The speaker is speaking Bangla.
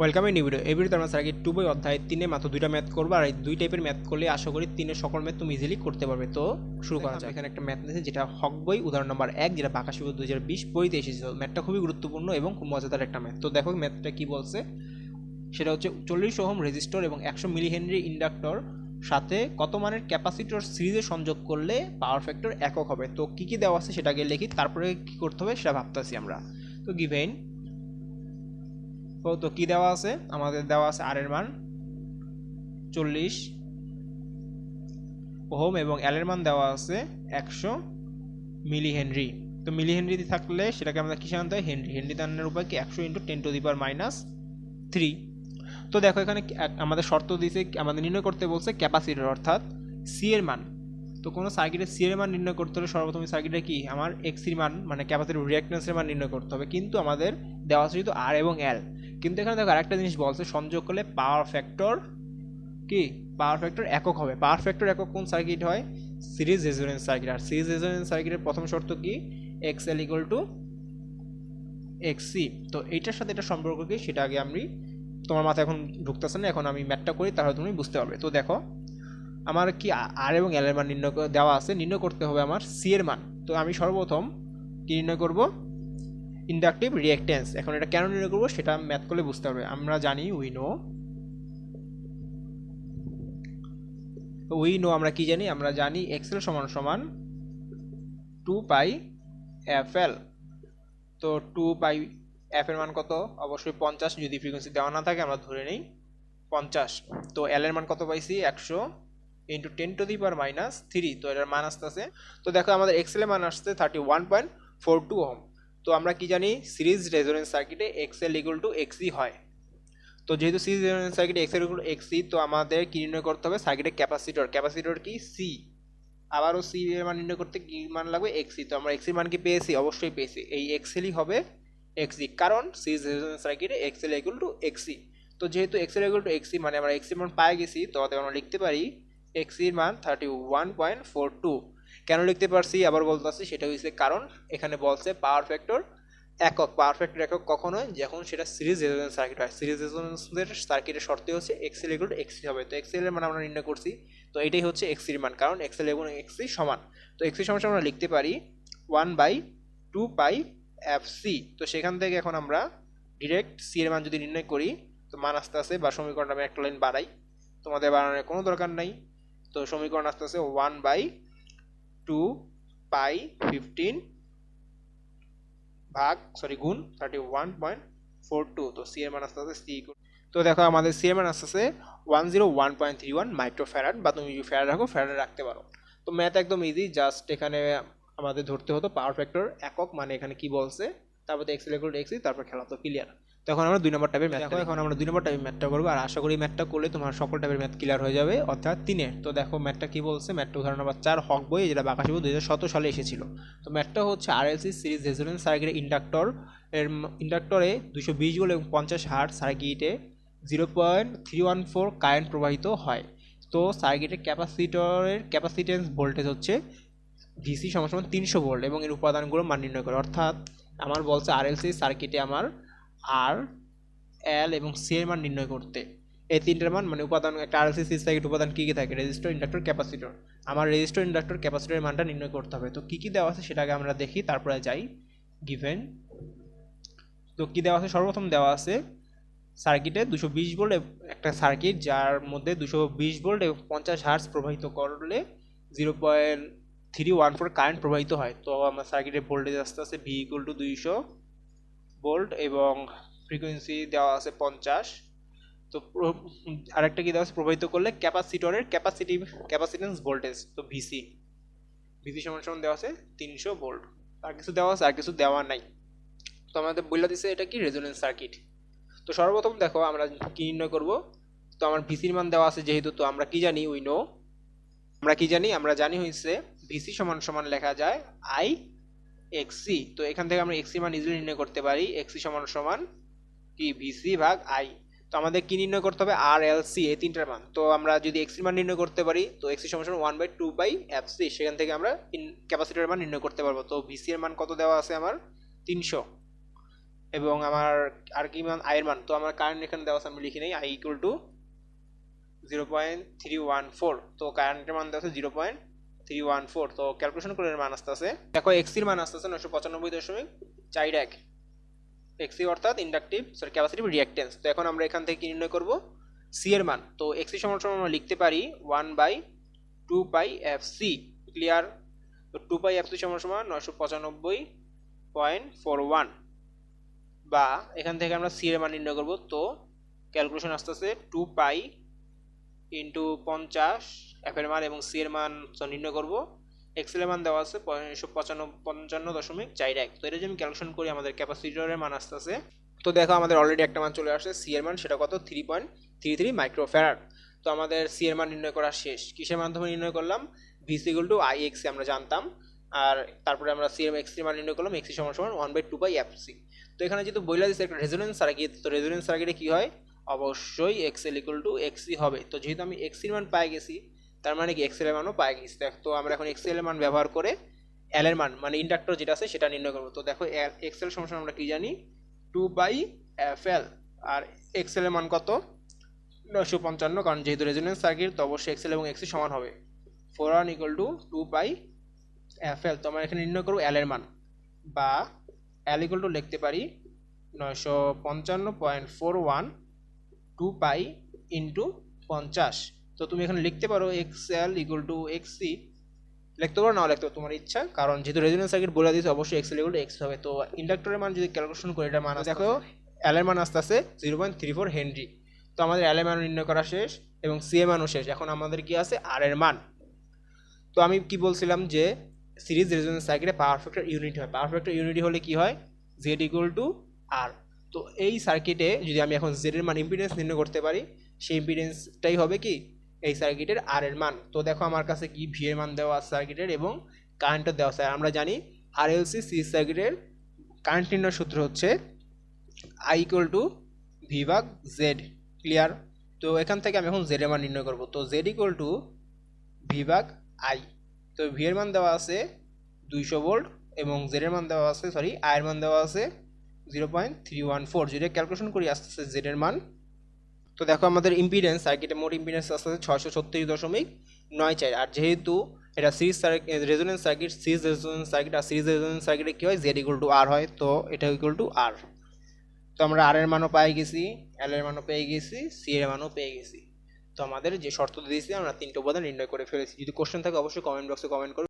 ওয়েলকাম নিউ ভিডিও এই ভিডিওতে আমরা সার্কিট টু বই অধ্যায় তিনে মাত্র দুইটা ম্যাথ করব আর এই দুই টাইপের ম্যাথ করলে আশা করি তিনের সকল ম্যাথ তুমি ইজিলি করতে পারবে। তো শুরু করা যায় এখানে একটা ম্যাথ নিয়েছে যেটা হক বই উদাহরণ নম্বর এক যেটা বাঁকা শিব দুই হাজার বিশ বইতে এসেছিল। ম্যাথটা খুবই গুরুত্বপূর্ণ এবং খুব মজাদার একটা ম্যাথ তো দেখো ম্যাথটা কি বলছে? সেটা হচ্ছে চল্লিশ ওহম রেজিস্টর এবং একশো মিলি হেনরি ইন্ডাক্টর সাথে কত মানের ক্যাপাসিটর সিরিজে সংযোগ করলে পাওয়ার ফ্যাক্টর একক হবে। তো কী কী দেওয়া আছে সেটাকে লিখি তারপরে কী করতে হবে সেটা ভাবতেছি আমরা। তো গিভেন তো কী দেওয়া আছে? আমাদের দেওয়া আছে আর এর মান চল্লিশ ওহম এবং এল এর মান দেওয়া আছে একশো মিলি হেনরি তো মিলি হেনরি থাকলে সেটাকে আমাদের কিসে আনতে হয়? হেনরি। হেনরি আনার উপায় কি? একশো into ten to the minus three. তো দেখো এখানে কি- আমাদের শর্ত দিয়েছে আমাদের নির্ণয় করতে বলছে ক্যাপাসিটর, অর্থাৎ সি এর মান। তো কোনো সার্কিটের সি এর মান নির্ণয় করতে হলে সর্বপ্রথম সার্কিটে কি? আমার এক্সির মান মানে ক্যাপাসিটির রিয়াক্টেন্সের মান নির্ণয় করতে হবে। কিন্তু আমাদের দেওয়া আছে শুধু আর এবং এল কিন্তু এখানে দেখো আরেকটা জিনিস বলছে, সংযোগ করলে পাওয়ার ফ্যাক্টর কি? পাওয়ার ফ্যাক্টর একক হবে। পাওয়ার ফ্যাক্টর একক কোন সার্কিট হয়? সিরিজ রেজোনেন্স সার্কিট আর সিরিজ রেজোনেন্স সার্কিটের প্রথম শর্ত কি? X L equal to X C তো এইটার সাথে এটা সম্পর্ক কি? সেটা আগে আমি তোমার মাথায় এখন ঢুকতেছে না, এখন আমি ম্যাথটা করি, তাহলে তুমি বুঝতে পারবে। তো দেখো, আমার কি আর এবং এল এর মান নির্ণয় দেওয়া আছে, নির্ণয় করতে হবে আমার সি এর মান। তো আমি সর্বপ্রথম কি নির্ণয় করব? ইন্ডাকটিভ রিঅ্যাক্টেন্স এখন এটা কেন নির্ণয় করব সেটা ম্যাথ করলে বুঝতে পারবে। আমরা জানি উই নো উই নো আমরা কি জানি? আমরা জানি এক্সেল সমান সমান টু পাই এফ এল তো টু পাই এফ এর মান কত? অবশ্যই পঞ্চাশ, যদি ফ্রিকোয়েন্সি দেওয়া না থাকে আমরা ধরে নিই পঞ্চাশ। তো এল এর মান কত পাইছি? একশো into ten to the power minus three তো এটার মান আসতেছে তো দেখো আমাদের এক্সেলের মান আসছে thirty one point four two ohm তো আমরা কি জানি? সিরিজ রেজোনেন্স সার্কিটে X L equal to X C হয়। তো যেহেতু সিরিজ রেজোনেন্স সার্কিটে X L equal to X C তো আমাদের কি নির্ণয় করতে হবে? সার্কিটের ক্যাপাসিটর। ক্যাপাসিটর কি? সি আবারও সি এর মান নির্ণয় করতে কি মান লাগবে? এক্সি তো আমরা এক্সির মান কি পেয়েছি? অবশ্যই পেয়েছি। এই এক্সেলই হবে এক্সি কারণ সিরিজ রেজোনেন্স সার্কিটে X L equal to X C তো যেহেতু এক্সেল ইকুয়াল টু এক্সি মানে আমরা এক্সির মান পাই গেছি, তো আমরা লিখতে পারি এক্সির মান thirty one point four two কেন লিখতে পারছি, আবার বলতেছি সেটা হচ্ছে কারণ এখানে বলছে পাওয়ার ফ্যাক্টর একক। পাওয়ার ফ্যাক্টর একক কখন হয় যখন সেটা সিরিজ রেজোনেন্স সার্কিট হয়। সিরিজ রেজোনেন্সের সার্কিটের শর্তে হচ্ছে এক্সেল টু এক্সি হবে। তো এক্সেল এর মান আমরা নির্ণয় করছি। তো এটাই হচ্ছে এক্সির মান। কারণ এক্সেল এবং এক্সি সমান। তো এক্সি সমান আমরা লিখতে পারি one by two pi F C তো সেখান থেকে এখন আমরা ডিরেক্ট সি এর মান যদি নির্ণয় করি, তো মান আস্তে আস্তে বা সমীকরণটা আমি একটা লাইন বাড়াই। তোমাদের বাড়ানোর কোনো দরকার নাই। তো সমীকরণ আস্তে আস্তে one by two pi fifteen ভাগ সরি গুণ thirty one point four two তো সি এর মান আস্তে আস্তে সি তো দেখো আমাদের সি এর মান আস্তে আস্তে one zero one point three one micro farad বা তুমি ফ্যারাড রাখো ফ্যারাড রাখতে পারো। তো ম্যাথ একদম ইজি জাস্ট এখানে আমাদের ধরতে হতো পাওয়ার ফ্যাক্টর একক মানে এখানে কি বলছে? তারপর এক্স ইকুয়াল টু তারপর খেলা তো ক্লিয়ার তো এখন আমরা দুই নম্বর টাইপের ম্যাথ দেখো এখন আমরা দুই নম্বর টাইপের ম্যাথটা করব আর আশা করি ম্যাথটা করলে তোমার সকল টাইপের ম্যাথ ক্লিয়ার হয়ে যাবে অর্থাৎ তিনে তো দেখো ম্যাথটা কি বলছে? ম্যাথটা উদাহরণ নম্বর চার হক বই যেটা বাঁকাশিবু দুই হাজার সতেরো সালে এসেছিল। তো ম্যাথটা হচ্ছে আর আরএলসি সিরিজ রেজোনেন্স সার্কিটের ইন্ডাক্টর এর ইন্ডাক্টরে দুশো বিশ গোল এবং পঞ্চাশ হার্ট সার্কিটে zero point three one four current প্রবাহিত হয়। তো সার্কিটের ক্যাপাসিটরের ক্যাপাসিটেন্স ভোল্টেজ হচ্ছে ভিসি সমান সমান তিনশো ভোল্ট এবং এর উপাদানগুলো মান নির্ণয় করে। অর্থাৎ আমার বলছে আর আরএলসি সার্কিটে আমার আর এল এবং সি এর মান নির্ণয় করতে। এই তিনটার মান মানে উপাদান, একটা আরএলসি সি সার্কিট উপাদান, কী কী থাকে? রেজিস্টার ইন্ডাক্টর ক্যাপাসিটর আমার রেজিস্টার ইন্ডাক্টর ক্যাপাসিটরের মানটা নির্ণয় করতে হবে। তো কী কী দেওয়া আছে সেটাকে আমরা দেখি, তারপরে যাই। গিভেন তো কী দেওয়া আছে? সর্বপ্রথম দেওয়া আছে সার্কিটে দুশো বিশ ভোল্ট একটা সার্কিট যার মধ্যে দুশো বিশ ভোল্ট এবং পঞ্চাশ হার্স প্রবাহিত করলে zero point three one four current প্রবাহিত হয়। তো আমার সার্কিটের ভোল্টেজ আস্তে আস্তে ভি ইকুয়াল টু দুইশো ভোল্ট এবং ফ্রিকোয়েন্সি দেওয়া আছে পঞ্চাশ। তো আরেকটা কি দেওয়া আছে? প্রবাহিত করলে ক্যাপাসিটরের ক্যাপাসিটি ক্যাপাসিটেন্স ভোল্টেজ, তো ভিসি। ভিসি সমান সমান দেওয়া আছে তিনশো ভোল্ট আর কিছু দেওয়া আছে, আর কিছু দেওয়া নাই। তো আমাদের বলে দিছে এটা কি? Resonance circuit. তো সর্বপ্রথম দেখো, আমরা কি নির্ণয় করব? তো আমার ভিসির মান দেওয়া আছে যেহেতু, তো আমরা কি জানি? We know. আমরা কি জানি? আমরা জানি হয়েছে ভিসি সমান সমান লেখা যায় আই এক্সি তো এখান থেকে আমরা এক্সি মান ইজিলি নির্ণয় করতে পারি। এক্সি সমান সমান কি? ভিসি ভাগ আই। তো আমাদের কি নির্ণয় করতে হবে? আর এল সি, এই তিনটার মান। তো আমরা যদি এক্সি মান নির্ণয় করতে পারি, তো এক্সি সমান সমান one by two by F C সেখান থেকে আমরা ক্যাপাসিটির মান নির্ণয় করতে পারব। তো ভিসি এর মান কত দেওয়া আছে আমার? তিনশো। এবং আমার আর কি মান? আয়ের মান। তো আমার কারেন্ট এখানে দেওয়া আছে, আমি লিখি নেই। I equal to zero point three one four তো কারেন্টের মান দেওয়া আছে zero point three one four তো ক্যালকুলেশন করে মান আসতে আছে দেখো এক্সির মান আসতে আছে নশো পঁচানব্বই দশমিক চার এক। এক্সি অর্থাৎ ইন্ডাকটিভ সরি ক্যাপাসিটিভ রিঅ্যাক্টেন্স তো এখন আমরা এখান থেকে নির্ণয় করব? সি এর মান। তো এক্সি সমান সমান আমরা লিখতে পারি one by two pi F C clear তো টু পাই এফ সি সমান সমান নয়শো পঁচানব্বই পয়েন্ট ফোর ওয়ান। বা এখান থেকে আমরা সি এর মান নির্ণয় করব। তো ক্যালকুলেশন আসতেছে টু পাই ইন্টু পঞ্চাশ এফ এর মান এবং সি এর মান নির্ণয় করব। এক্সেল এর মান দেওয়া আছে পঁচানব্বই, পঞ্চান্ন দশমিক চার এক। তো এটা যদি আমি ক্যালকুলেশন করি, আমাদের ক্যাপাসিটরের মান আসতেছে। তো দেখো আমাদের অলরেডি একটা মান চলে আসছে সি এর মান, সেটা কত? Three point three three microfarad তো আমাদের সি এর মান নির্ণয় করা শেষ। কিসের মাধ্যমে নির্ণয় করলাম? V C equal to I X C আমরা জানতাম। আর তারপরে আমরা সি এর এক্সি মান নির্ণয় করলাম এক্সি সমান সমান one by two by F C তো এখানে যেহেতু বইলা দিচ্ছে একটা রেজোনেন্স সার্কিট তো রেজোনেন্স সার্কিটে কী হয়? অবশ্যই এক্সেল ইকুয়াল টু এক্সি হবে। তো যেহেতু আমি এক্সির মান পাই গেছি, তার মানে কি এক্সেল এর মানও পাই গেছি। দেখ, তো আমরা এখন এক্সেল এর মান ব্যবহার করে এল এর মান মানে ইন্ডাক্টর যেটা আছে সেটা নির্ণয় করব। তো দেখো এক্সেল সমান আমরা কি জানি? টু বাই এফ এল আর এক্সেল এর মান কত? নয়শো পঞ্চান্ন, কারণ যেহেতু রেজোনেন্স সার্কিট তো অবশ্যই এক্সেল এবং এক্সি সমান হবে। Four one equal to two by F L তো আমরা এখানে নির্ণয় করব এল এর মান। বা এল ইকুয়াল টু লিখতে পারি নয়শো পঞ্চান্ন point four one two pi into পঞ্চাশ। তো তুমি এখানে লিখতে পারো X L equal to X C লিখতে পারো, নাও লিখতে পারো, তোমার ইচ্ছা। কারণ যেহেতু রেজোনেন্স সার্কিট বলে দিয়েছে, অবশ্যই এক্স এল ইকুয়াল এক্স হবে। তো ইন্ডাক্টরের মান যদি ক্যালকুলেশন করি এটা মান দেখো এল এর মান আস্তে আস্তে zero point three four henry তো আমাদের এল এর মান নির্ণয় করা শেষ এবং সি এর মানও শেষ। এখন আমাদের কি আছে? আর এর মান। তো আমি কি বলছিলাম যে সিরিজ রেজোনেন্স সার্কিটে পাওয়ার ফ্যাক্টর ইউনিট হয়। পাওয়ার ফ্যাক্টর ইউনিটি হলে কি হয়? জেড ইকুয়াল টু আর তো এই সার্কিটে যদি আমি এখন জেড এর মান ইম্পিডেন্স নির্ণয় করতে পারি, সেই ইম্পিডেন্সটাই হবে কি? এই সার্কিটের আর এর মান। তো দেখো আমার কাছে কি ভি এর মান দেওয়া আছে সার্কিটের এবং কারেন্টও দেওয়া আছে। আমরা জানি আর এল সি সি সার্কিটের কারেন্ট নির্ণয় সূত্র হচ্ছে আই ইকুয়াল টু ভি ভাগ জেড ক্লিয়ার তো এখান থেকে আমি এখন জেড এর মান নির্ণয় করব। তো জেড ইকুয়াল টু ভি ভাগ আই তো ভি এর মান দেওয়া আছে দুইশো ভোল্ট এবং জেড এর মান দেওয়া আছে সরি আই এর মান দেওয়া আছে zero point three one four যেটা ক্যালকুলেশন করি আসতে আসতে জেড এর মান। তো দেখো আমাদের ইম্পিডেন্স সার্কিটের মোট ইম্পিডেন্স আসতে আসতে ছয়শো ছত্রিশ দশমিক নয় চার। আর যেহেতু এটা series circuit resonance circuit series resonance circuit আর সিরিজ রেজোনেন্স সার্কিটে কী হয়? জেড ইকুয়াল টু আর হয়, তো এটা ইকুয়াল টু আর তো আমরা আর এর মানও পেয়ে গেছি এল এর মানও পেয়ে গেছি সি এর মানও পেয়ে গেছি। তো আমাদের যে শর্ত দিয়েছি, আমরা তিনটে উপাদান নির্ণয় করে ফেলেছি। যদি কোশ্চেন থাকে, অবশ্যই কমেন্ট বক্সে কমেন্ট করবে